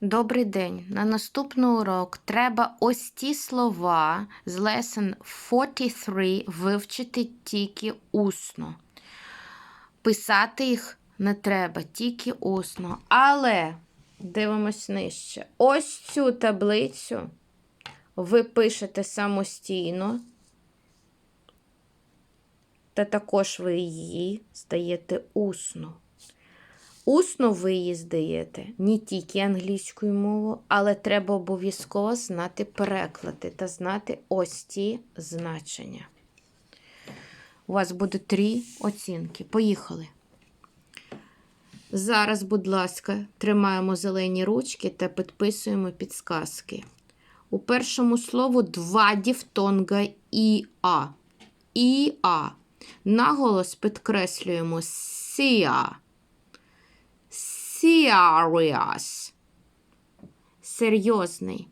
Добрий день. На наступний урок треба ось ті слова з lesson 43 вивчити тільки усно. Писати їх не треба, тільки усно. Але дивимось нижче. Ось цю таблицю ви пишете самостійно. Та також ви її здаєте усно. Усно ви її не тільки англійською мовою, але треба обов'язково знати переклади та знати ось ці значення. У вас буде три оцінки. Поїхали. Зараз, будь ласка, тримаємо зелені ручки та підписуємо підсказки. У першому слову два діфтонга і А. І А. Наголос підкреслюємо сіа. Serious. Серйозний.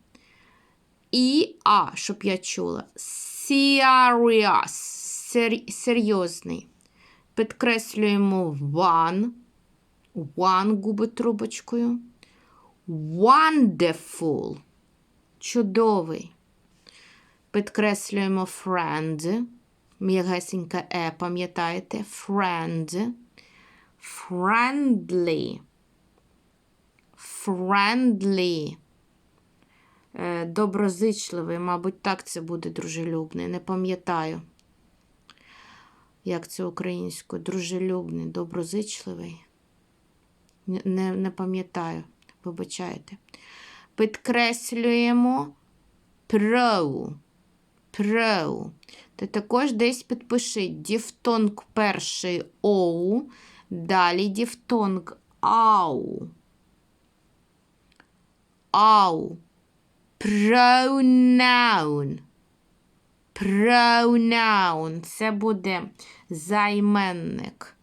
І А, щоб я чула. Serious. Сер... Серйозний. Підкреслюємо one. One губи трубочкою. Wonderful. Чудовий. Підкреслюємо friend. М'ягесеньке е, пам'ятаєте? Friend. Friendly. Friendly. Е, Доброзичливий, мабуть, так це буде дружелюбний. Не пам'ятаю. Як це українською? Дружелюбний, доброзичливий. Не, не, пам'ятаю, вибачайте. Підкреслюємо pro. Pro. Ти також десь підпиши діфтонг перший оу, далі діфтонг ау. Ау. Pronoun. Pronoun. Це буде займенник.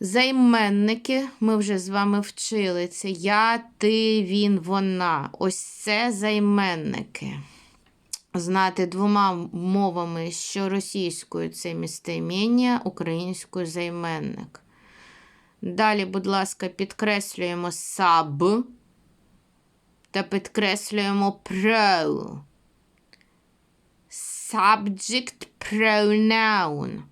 Займенники ми вже з вами вчили. Це я, ти, він, вона. Ось це займенники. Знати двома мовами, що російською це містоімення, українською займенник. Далі, будь ласка, підкреслюємо sub та підкреслюємо pro. Subject pronoun.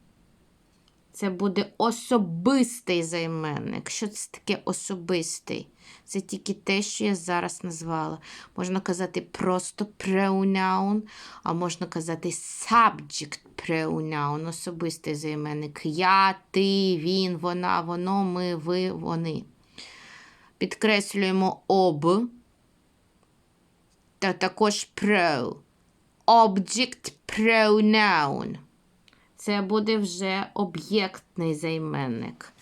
Це буде особистий займенник. Що це таке особистий? Це тільки те, що я зараз назвала. Можна казати просто pronoun, а можна казати subject pronoun, особистий займенник. Я, ти, він, вона, воно, ми, ви, вони. Підкреслюємо об та також pro. Object pronoun. Це буде вже об'єктний займенник.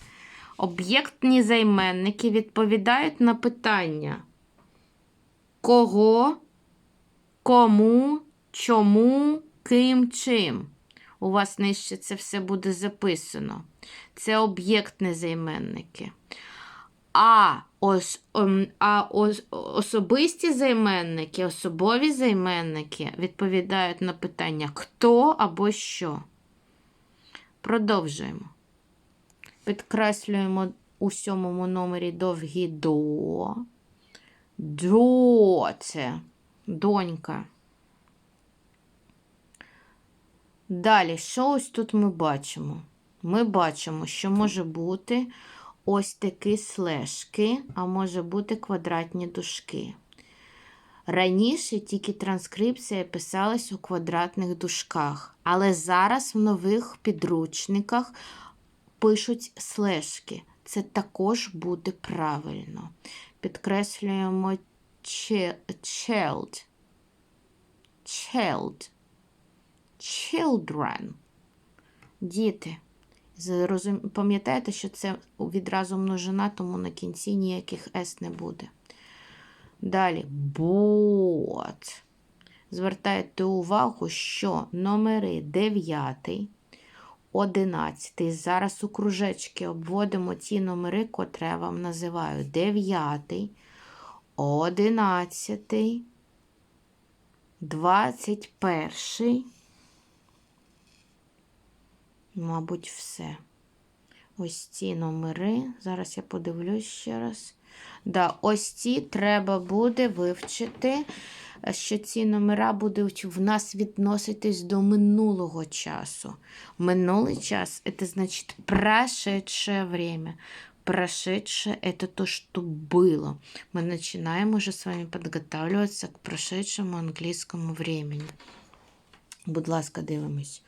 Об'єктні займенники відповідають на питання кого, кому, чому, ким, чим. У вас нижче це все буде записано. Це об'єктні займенники. А, ос, а ос, особисті займенники, особові займенники відповідають на питання хто або що. Продовжуємо. Підкреслюємо у сьомому номері довгі до. До це донька. Далі, що ось тут ми бачимо? Ми бачимо, що може бути ось такі слешки, а може бути квадратні дужки. Раніше тільки транскрипція писалась у квадратних дужках, але зараз в нових підручниках пишуть слешки. Це також буде правильно. Підкреслюємо child. Child. Children. Діти. Пам'ятаєте, що це відразу множина, тому на кінці ніяких S не буде. Далі бот. Звертайте увагу, що номери 9, 11. Зараз у кружечки обводимо ті номери, котрі я вам називаю. 9, 11, 21 Мабуть, все. Ось ці номери. Зараз я подивлюсь ще раз. Да, ось ці треба буде вивчити, е, що ці номера будуть в нас відноситись до минулого часу. Минулий час це значить прошедшее время. Прошедшее – это то, что было. Мы начинаем уже с вами подготавливаться к прошедшему англійському времени. Будь ласка, дивимось.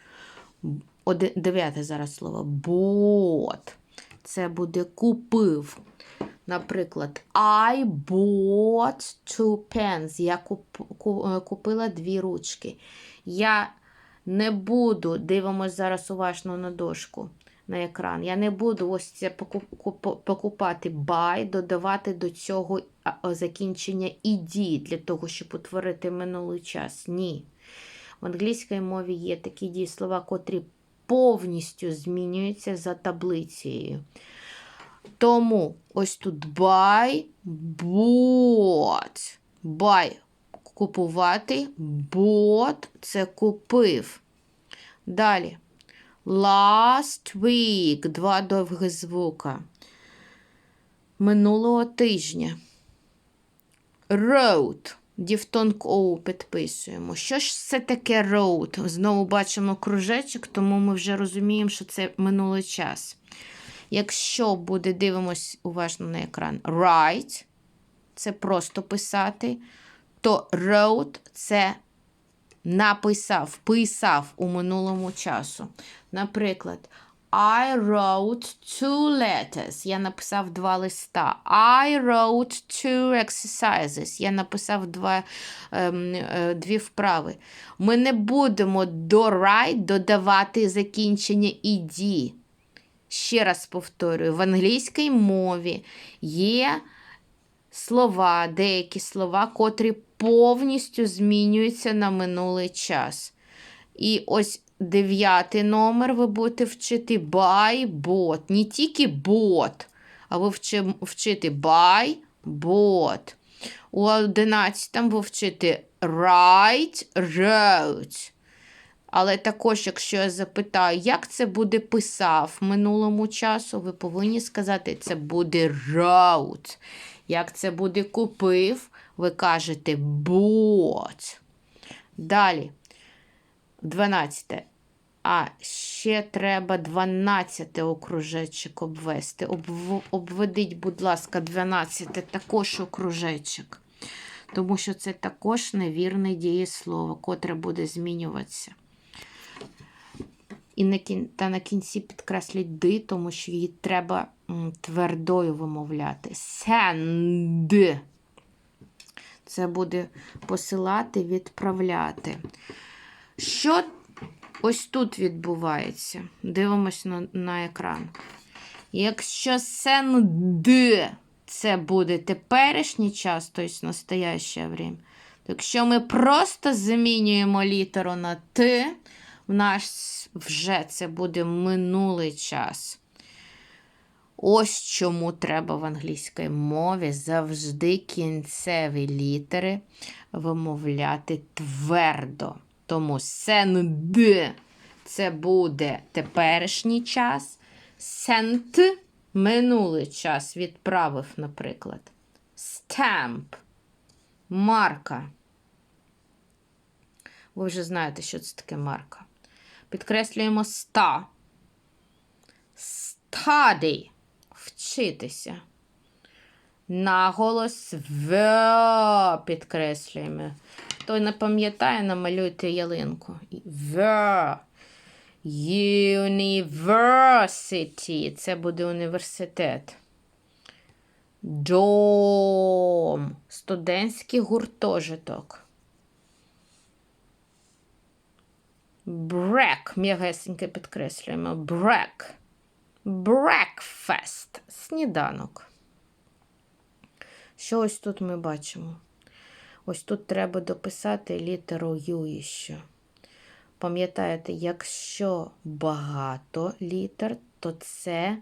Дев'яте зараз слово. Bought. Це буде купив. Наприклад, I bought two pens. Я е, купила дві ручки. Я не буду, дивимось зараз уважно на дошку, на екран. Я не буду ось це покупати buy, додавати до цього закінчення ed для того, щоб утворити минулий час. Ні. В англійській мові є такі дієслова, котрі повністю змінюються за таблицею. Тому ось тут buy, bought. Buy – купувати, bought – це купив. Далі. Last week – два довгі звука. Минулого тижня. Road. Діфтонг Оу підписуємо. Що ж це таке road? Знову бачимо кружечок, тому ми вже розуміємо, що це минулий час. Якщо буде, дивимось уважно на екран, write, це просто писати, то wrote – це написав, писав у минулому часу. Наприклад, I wrote two letters. Я написав два листа. I wrote two exercises. Я написав два, ем, е, дві вправи. Ми не будемо до write додавати закінчення «ed». Ще раз повторюю, в англійській мові є слова, деякі слова, котрі повністю змінюються на минулий час. І ось дев'ятий номер ви будете вчити by, bought. Не тільки bought, а ви вчи- вчити by, bought. У одинадцятому ви вчити write, wrote. Але також, якщо я запитаю, як це буде писав в минулому часу, ви повинні сказати, це буде wrote. Як це буде купив, ви кажете bought. Далі. 12. А ще треба 12 окружечок обвести. Обв... Обведіть, будь ласка, 12 також окружечок. Тому що це також невірне дієслово, котре буде змінюватися. І на кін... та на кінці підкресліть ди, тому що її треба твердою вимовляти. Send. Це буде посилати, відправляти. Що ось тут відбувається? Дивимось на, на екран. Якщо send це буде теперішній час, тобто настояще время, якщо ми просто змінюємо літеру на Т, в нас вже це буде минулий час. Ось чому треба в англійській мові завжди кінцеві літери вимовляти твердо. Тому send це буде теперішній час. Sent минулий час відправив, наприклад. Stamp марка. Ви вже знаєте, що це таке марка. Підкреслюємо ста. Study. Вчитися. Наголос в підкреслюємо. Хто не пам'ятає, намалюйте ялинку. В. University. Це буде університет. Дом. Студентський гуртожиток. Брек. М'ягесеньке підкреслюємо. Брек. Breakfast. Сніданок. Що ось тут ми бачимо? Ось тут треба дописати літеру Ю іще. Пам'ятаєте, якщо багато літер, то це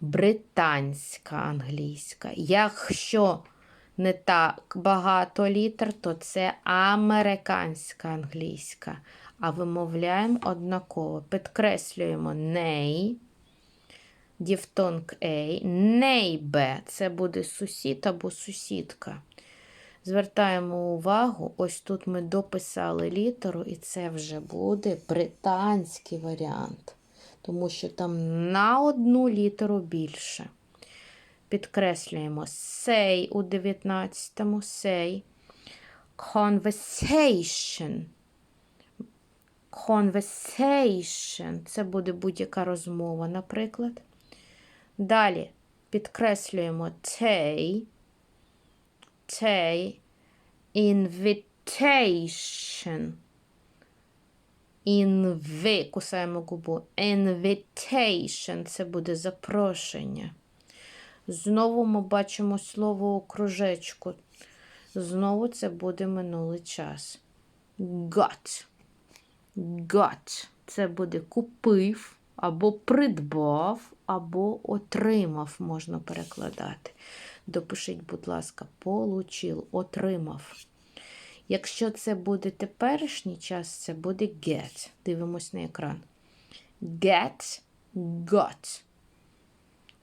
британська англійська. Якщо не так багато літер, то це американська англійська. А вимовляємо однаково. Підкреслюємо ней. діфтонг A, neighbor – це буде сусід або сусідка. Звертаємо увагу, ось тут ми дописали літеру, і це вже буде британський варіант, тому що там на одну літеру більше. Підкреслюємо say у 19-му say. Conversation. Conversation. Це буде будь-яка розмова, наприклад. Далі підкреслюємо tay. Invitation. Invi. Кусаємо губу. Invitation. Це буде запрошення. Знову ми бачимо слово кружечку. Знову це буде минулий час. Got. Got. Це буде купив, або придбав, або отримав, можна перекладати. Допишіть, будь ласка, получив, отримав. Якщо це буде теперішній час, це буде get. Дивимось на екран. Get, got.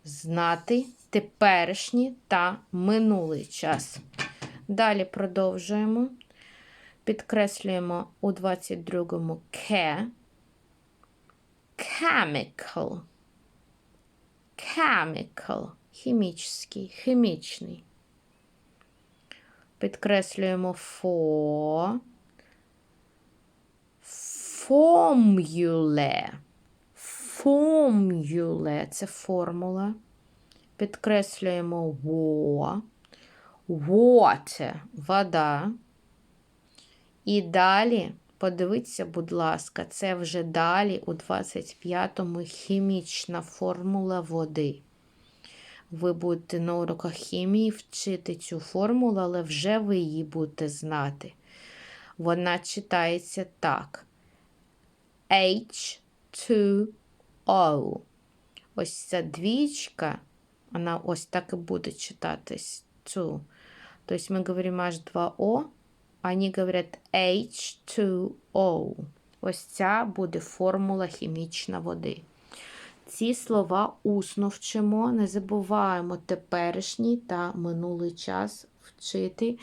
Знати теперішній та минулий час. Далі продовжуємо. Підкреслюємо у 22-му ке. Chemical. Chemical. Хімічний, хімічний. Підкреслюємо фо. Formula. Formula – це формула. Підкреслюємо во. Water – вода. І далі, подивіться, будь ласка, це вже далі у 25-му хімічна формула води. Ви будете на уроках хімії вчити цю формулу, але вже ви її будете знати. Вона читається так. H2O. Ось ця двічка, вона ось так і буде читатись. Цю. Тобто ми говоримо H2O, вони говорять H2O. Ось ця буде формула хімічна води. Ці слова усно вчимо, не забуваємо теперішній та минулий час вчити,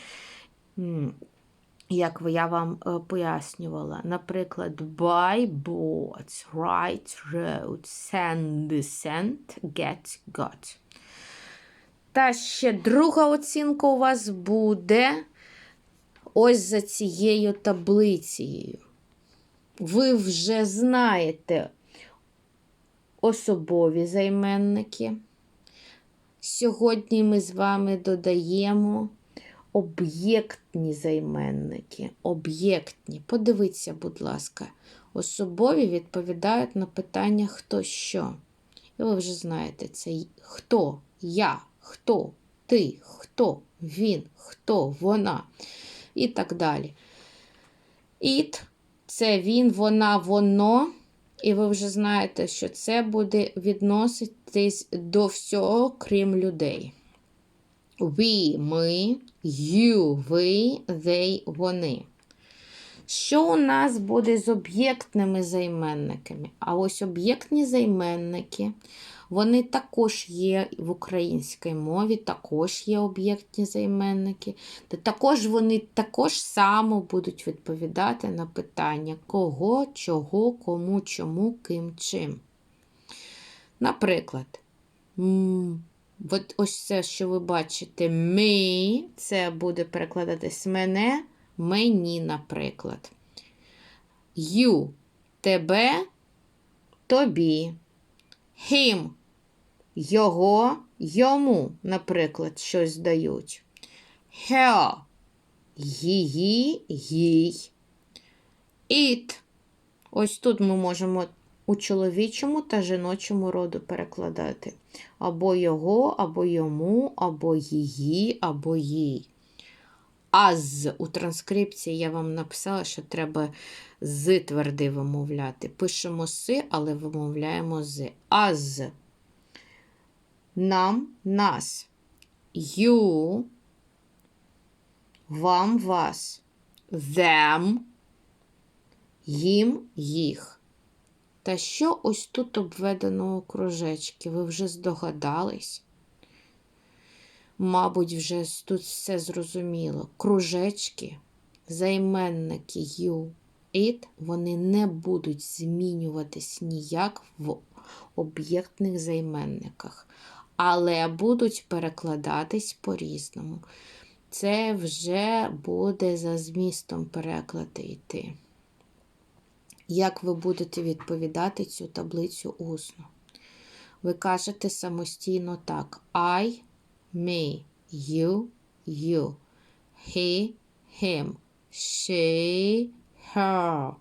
як я вам пояснювала. Наприклад, buy, bought, write, wrote, send, sent, get, got. Та ще друга оцінка у вас буде ось за цією таблицею. Ви вже знаєте особові займенники. Сьогодні ми з вами додаємо об'єктні займенники. Об'єктні. Подивіться, будь ласка, особові відповідають на питання хто що. І ви вже знаєте, це хто, я, хто, ти, хто, він, хто, вона і так далі. It це він, вона, воно. І ви вже знаєте, що це буде відноситись до всього, крім людей. We, ми, you, ви, they, вони. Що у нас буде з об'єктними займенниками? А ось об'єктні займенники вони також є в українській мові, також є об'єктні займенники. Та також вони також само будуть відповідати на питання кого, чого, кому, чому, ким, чим. Наприклад, от ось це, що ви бачите, ми, це буде перекладатись мене, мені, наприклад. You тебе, тобі. Him його, йому, наприклад, щось дають. Her її, їй. It. Ось тут ми можемо у чоловічому та жіночому роду перекладати. Або його, або йому, або її, або їй. Аз у транскрипції я вам написала, що треба з тверди вимовляти. Пишемо си, але вимовляємо з. Аз нам, нас. You, вам, вас. Them, їм, їх. Та що ось тут обведено у кружечки? Ви вже здогадались? Мабуть, вже тут все зрозуміло. Кружечки, займенники you, it, вони не будуть змінюватись ніяк в об'єктних займенниках, але будуть перекладатись по-різному. Це вже буде за змістом переклади йти. Як ви будете відповідати цю таблицю усно? Ви кажете самостійно так: I, me, you, you, he, him, she, her,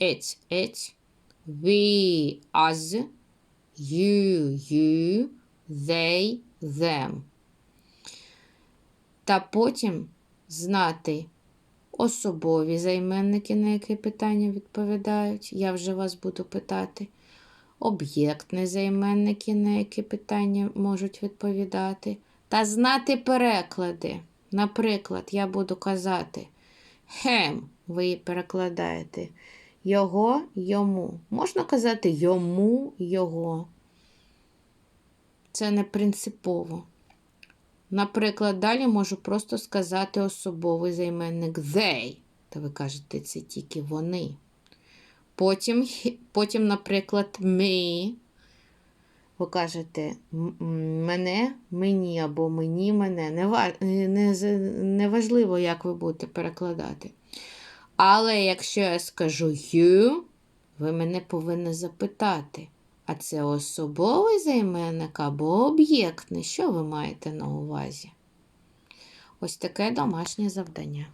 it, it, we, us, you, you, they, them. Та потім знати особові займенники, на які питання відповідають. Я вже вас буду питати. Об'єктні займенники, на які питання можуть відповідати. Та знати переклади. Наприклад, я буду казати him, ви перекладаєте його, йому. Можна казати йому, його. Це не принципово. Наприклад, далі можу просто сказати особовий займенник they. Та ви кажете, це тільки вони. Потім, потім наприклад, me. Ви кажете мене, мені або мені, мене. Не, ва- е, не, не як ви будете перекладати. Але якщо я скажу you, ви мене повинні запитати. А це особовий займенник або об'єктний. Що ви маєте на увазі? Ось таке домашнє завдання.